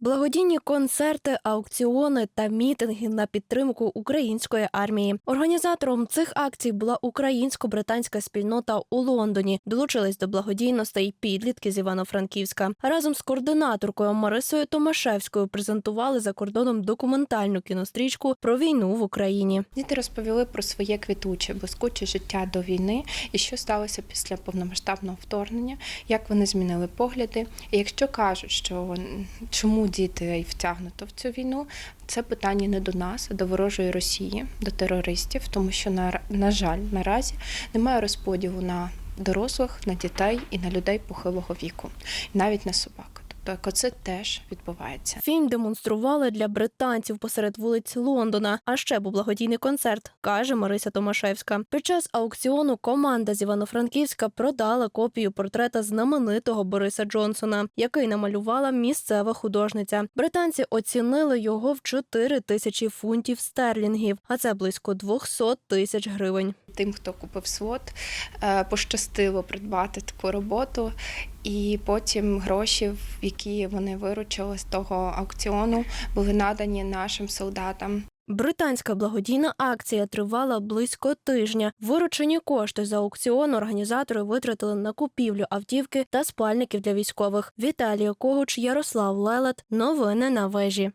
Благодійні концерти, аукціони та мітинги на підтримку української армії. Організатором цих акцій була українсько-британська спільнота у Лондоні. Долучились до благодійностей підлітки з Івано-Франківська. Разом з координаторкою Марисою Томашевською презентували за кордоном документальну кінострічку про війну в Україні. Діти розповіли про своє квітуче, блискуче життя до війни і що сталося після повномасштабного вторгнення, як вони змінили погляди. І якщо кажуть, що чому діти втягнуто в цю війну, це питання не до нас, а до ворожої Росії, до терористів, тому що на, на жаль, наразі немає розподілу на дорослих, на дітей і на людей похилого віку, навіть на собак. Як оце теж відбувається. Фільм демонстрували для британців посеред вулиць Лондона. А ще був благодійний концерт, каже Марися Томашевська. Під час аукціону команда з Івано-Франківська продала копію портрета знаменитого Бориса Джонсона, який намалювала місцева художниця. Британці оцінили його в 4 тисячі фунтів стерлінгів, а це близько 200 тисяч гривень. Тим, хто купив свод, е, пощастило придбати таку роботу, і потім гроші, які вони виручили з того аукціону, були надані нашим солдатам. Британська благодійна акція тривала близько тижня. Виручені кошти за аукціон організатори витратили на купівлю автівки та спальників для військових. Віталія Когуч, Ярослав Лелет. Новини на вежі.